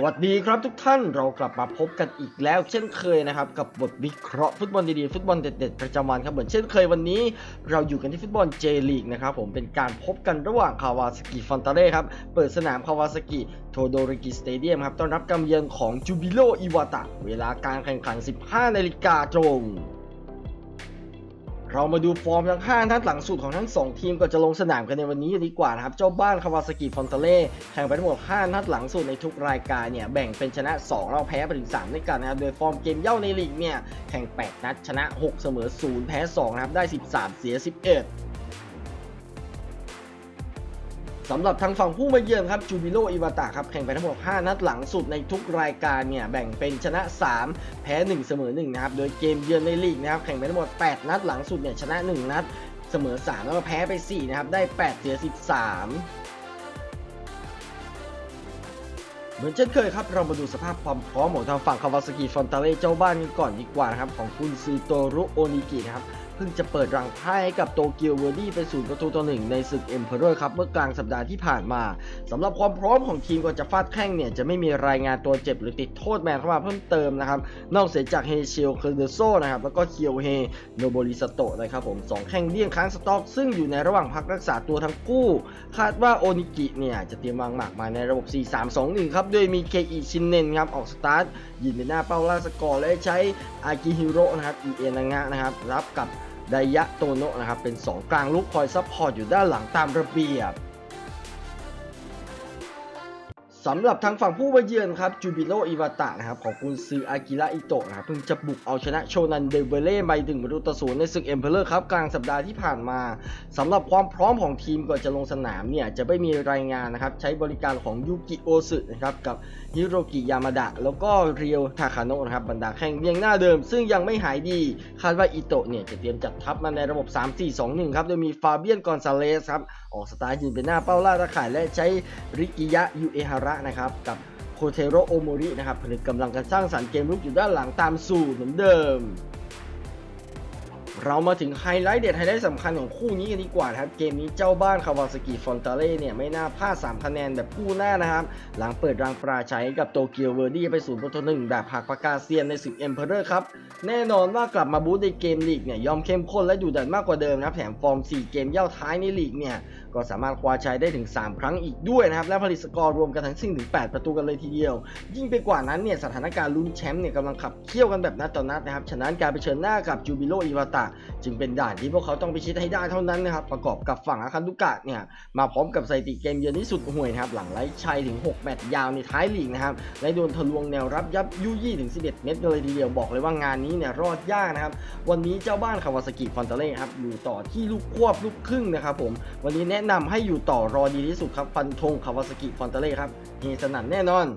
สวัสดีครับทุกท่านเรากลับมาพบกันอีกแล้ว เช่นเคยนะครับ กับบทวิเคราะห์ฟุตบอลดีๆ ฟุตบอลเด็ดๆ ประจำวันครับเหมือนเช่นเคยวันนี้ เราอยู่กันที่ฟุตบอลเจลีกนะครับผมเป็นการพบกันระหว่างคาวาสกิฟอนตาเร่ครับ เปิดสนามคาวาสกิโทโดริกิสเตเดียมครับ ต้อนรับการเยือนของจูบิโลอิวาตะเวลาการแข่งขัน 15 นาฬิกาตรง เรามาดูฟอร์มทั้ง5นัดหลังสุดของทั้ง 2 ทีมก่อนจะลงสนามกันในวันนี้ดีกว่านะครับ เจ้าบ้านคาวาสกิฟอนเตเล่แข่งไปทั้งหมด5นัดหลังสุดในทุกรายการเนี่ยแบ่งเป็นชนะ 2 เราแพ้ไปถึง3ด้วยกันนะครับโดยฟอร์มเกมเย่าในลีกเนี่ยแข่ง 8 นัดชนะ 6 เสมอ 0 แพ้2นะครับได้ 13 เสีย 11 สำหรับทางฝั่งผู้มาเยือนครับจูบิโลอิวาตะครับแข่งไปทั้งหมด 5 นัดหลังสุดในทุกรายการเนี่ยแบ่งเป็นชนะ 3 แพ้ 1 เสมอ1นะครับโดยเกมเยือนในลีกนะครับแข่งไปทั้งหมด 8 นัดหลังสุดเนี่ยชนะ 1 นัด เสมอ 3 แล้วก็แพ้ไป 4 นะครับ ได้ 8 เสีย 13เหมือนเช่นเคยครับ เรามาดูสภาพความพร้อมของทางฝั่งคาวาสกิฟอนตาเล่เจ้าบ้านกันก่อนดีกว่านะครับ ของคุณซูโตรุโอนิกินะครับ เพิ่งจะเปิดรังไพ่ให้กับโตเกียวเวอร์ดี้เป็นศูนย์ประตูต่อหนึ่งในศึกเอ็มเพอเรอร์ครับเมื่อกลางสัปดาห์ที่ผ่านมาสำหรับความพร้อมของทีมก่อนจะฟาดแข้งเนี่ยจะไม่มีรายงานตัวเจ็บหรือติดโทษแมนเข้ามาเพิ่มเติมนะครับนอกเสียจากเฮเชลเคอร์เดโซนะครับแล้วก็เคียวเฮโนโบริสโตนะครับผมสองแข้งเลี่ยงค้างสต็อก ซึ่งอยู่ในระหว่างพักรักษาตัวทั้งคู่ คาดว่าโอนิกิเนี่ยจะเตรียมวางหมากมาในระบบ 4-3-2-1 ครับโดยมีเคอิชินเนนครับออกสตาร์ทยืนเป็นหน้าเป้าล่าสกอร์และใช้อากิฮิโร่นะครับอีเอนังะนะครับรับกับ ไดยะโตโนะนะครับเป็น 2 กลางลูกคอยซัพพอร์ตอยู่ด้านหลังตามระเบียบ สำหรับทางฝั่งผู้มาเยือนครับจูบิโ o อิวาตะนะครับของคุณซืออากิระอิโตะนะครับเพิ่งจะบุกเอาชนะโชนันเดเวเล่ไปถึงประตูต่อศูนย์ในศึกเอ็มเพลเลอร์ครับกลางสัปดาห์ที่ผ่านมาสำหรับความพร้อมของทีมก่อนจะลงสนามเนี่ยจะไม่มีรายงานนะครับใช้บริการของยูกิโอสึนะครับกับฮิโรกิยามาดะแล้วก็เรียวทาคาโนะนะครับบรรดาแข่งเรียงหน้าเดิม ซึ่งยังไม่หายดี คาดว่าอิโตะเนี่ยจะเตรียมจัดทัพมาในระบบ 3-4-2-1ครับโดยมีฟาเบียนกอนซาเลสครับออกสตาร์ยืนเป็นหน้าเป้าล่าตะข่ายและใช้ริกิยะยูเอฮาระนะครับกับโคเทโรโอโมรินะครับผลึกกำลังกันสร้างสรรค์เกมลุกอยู่ด้านหลังตามสูตรเหมือนเดิม เรามาถึงไฮไลท์เด็ดไฮไลท์สำคัญของคู่นี้กันดีกว่าครับ เกมนี้เจ้าบ้านคาวาสกิฟอนตาเล่เนี่ยไม่น่าพลาด 3 คะแนนแบบคู่หน้านะครับ หลังเปิดรังปราชัยกับโตเกียวเวอร์ดี้ไปศูนย์ประตูหนึ่งแบบหักปากกาเซียนในศึกเอ็มเพอเรอร์ครับ แน่นอนว่ากลับมาบูธในเกมลีกเนี่ยยอมเข้มข้นและดุดันมากกว่าเดิมนะแถมฟอร์ม 4 เกมเย่าท้ายในลีกเนี่ยก็สามารถคว้าชัยได้ถึง 3 ครั้งอีกด้วยนะครับและผลิตสกอร์รวมกันทั้งสิ้นถึง 8 ประตูกันเลยทีเดียว ยิ่งไปกว่านั้นเนี่ยสถานการณ์ลุ้นแชมป์เนี่ยกำลังขับเคี่ยวกันแบบนัดต่อนัดนะครับฉะนั้นการไปเชิญหน้ากับจูบิโลอิวาตะจึงเป็นด่านที่พวกเขาต้องไปชิดให้ได้เท่านั้นนะครับ ประกอบกับฝั่งอาคันตุกะเนี่ยมาพร้อมกับสถิติเกมเยือนที่สุดห่วยนะครับ หลังไล่ชัยถึง 6 แมตช์ยาวในท้ายลีกนะครับและโดนทะลวงแนวรับยับยุยี่ถึง 11 เมตรเลยทีเดียวบอกเลยว่างานนี้เนี่ยรอดยากนะครับ วันนี้เจ้าบ้านคาวาสกิฟอนเตเล่ครับอยู่ต่อที่ลูกควบลูกครึ่งนะครับผมวันนี้แนะนำให้อยู่ต่อรอดีที่สุดครับฟันธงคาวาสกิฟอนเตเล่ครับเฮสนันแน่นอน